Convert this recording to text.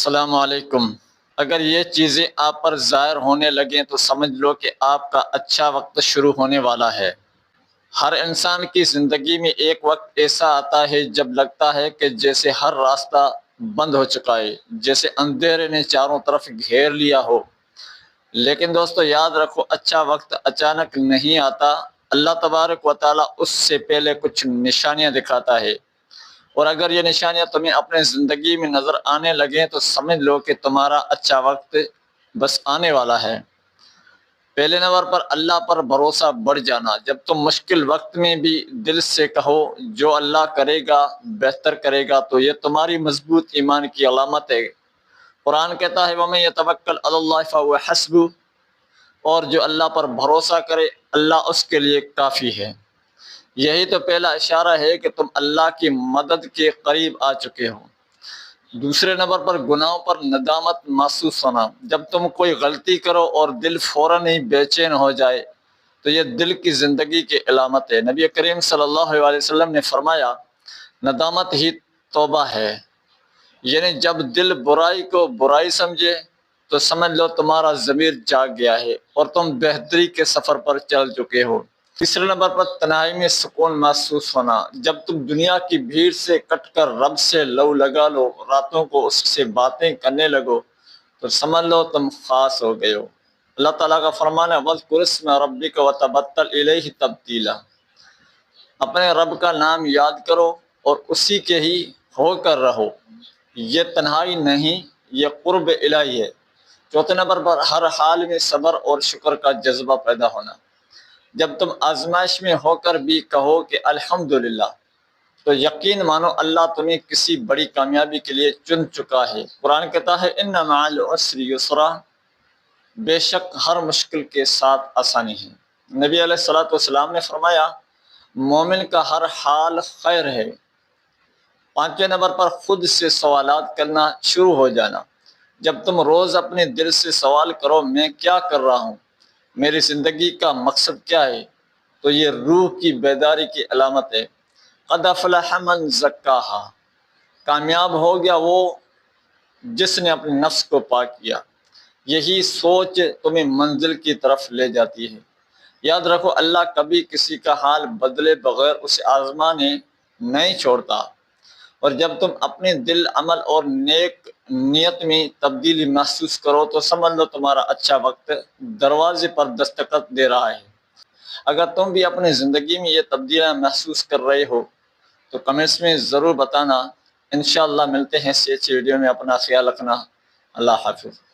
السلام علیکم۔ اگر یہ چیزیں آپ پر ظاہر ہونے لگیں تو سمجھ لو کہ آپ کا اچھا وقت شروع ہونے والا ہے۔ ہر انسان کی زندگی میں ایک وقت ایسا آتا ہے جب لگتا ہے کہ جیسے ہر راستہ بند ہو چکا ہے، جیسے اندھیرے نے چاروں طرف گھیر لیا ہو۔ لیکن دوستو، یاد رکھو اچھا وقت اچانک نہیں آتا۔ اللہ تبارک و تعالیٰ اس سے پہلے کچھ نشانیاں دکھاتا ہے۔ اور اگر یہ نشانیاں تمہیں اپنے زندگی میں نظر آنے لگیں تو سمجھ لو کہ تمہارا اچھا وقت بس آنے والا ہے۔ پہلے نمبر پر اللہ پر بھروسہ بڑھ جانا۔ جب تم مشکل وقت میں بھی دل سے کہو جو اللہ کرے گا، بہتر کرے گا، تو یہ تمہاری مضبوط ایمان کی علامت ہے۔ قرآن کہتا ہے وہ یہ توکل اللہ فو حسب اور جو اللہ پر بھروسہ کرے، اللہ اس کے لیے کافی ہے۔ یہی تو پہلا اشارہ ہے کہ تم اللہ کی مدد کے قریب آ چکے ہو۔ دوسرے نمبر پر گناہوں پر ندامت محسوس ہونا۔ جب تم کوئی غلطی کرو اور دل فوراً ہی بے چین ہو جائے، تو یہ دل کی زندگی کی علامت ہے۔ نبی کریم صلی اللہ علیہ وسلم نے فرمایا، ندامت ہی توبہ ہے۔ یعنی جب دل برائی کو برائی سمجھے، تو سمجھ لو تمہارا ضمیر جاگ گیا ہے اور تم بہتری کے سفر پر چل چکے ہو۔ تیسرے نمبر پر تنہائی میں سکون محسوس ہونا۔ جب تم دنیا کی بھیڑ سے کٹ کر رب سے لو لگا لو، راتوں کو اس سے باتیں کرنے لگو، تو سمجھ لو تم خاص ہو گئے ہو۔ اللہ تعالیٰ کا فرمان ہے وز قرس میں ربی کا و تبتل الہ تبدیلا اپنے رب کا نام یاد کرو اور اسی کے ہی ہو کر رہو۔ یہ تنہائی نہیں، یہ قرب الہی ہے۔ چوتھے نمبر پر ہر حال میں صبر اور شکر کا جذبہ پیدا ہونا۔ جب تم آزمائش میں ہو کر بھی کہو کہ الحمدللہ، تو یقین مانو اللہ تمہیں کسی بڑی کامیابی کے لیے چن چکا ہے۔ قرآن کہتا ہے، ان العسر یسرا۔ بے شک ہر مشکل کے ساتھ آسانی ہے۔ نبی علیہ السلاۃ والسلام نے فرمایا، مومن کا ہر حال خیر ہے۔ پانچویں نمبر پر خود سے سوالات کرنا شروع ہو جانا۔ جب تم روز اپنے دل سے سوال کرو، میں کیا کر رہا ہوں؟ میری زندگی کا مقصد کیا ہے؟ تو یہ روح کی بیداری کی علامت ہے۔ قد افلح من زکاہا۔ کامیاب ہو گیا وہ جس نے اپنے نفس کو پاک کیا۔ یہی سوچ تمہیں منزل کی طرف لے جاتی ہے۔ یاد رکھو، اللہ کبھی کسی کا حال بدلے بغیر اسے آزمانے نہیں چھوڑتا۔ اور جب تم اپنے دل، عمل اور نیک نیت میں تبدیلی محسوس کرو تو سمجھ لو تمہارا اچھا وقت دروازے پر دستخط دے رہا ہے۔ اگر تم بھی اپنی زندگی میں یہ تبدیلیاں محسوس کر رہے ہو تو کمنٹس میں ضرور بتانا۔ انشاءاللہ ملتے ہیں سے ویڈیو میں، اپنا خیال رکھنا۔ اللہ حافظ۔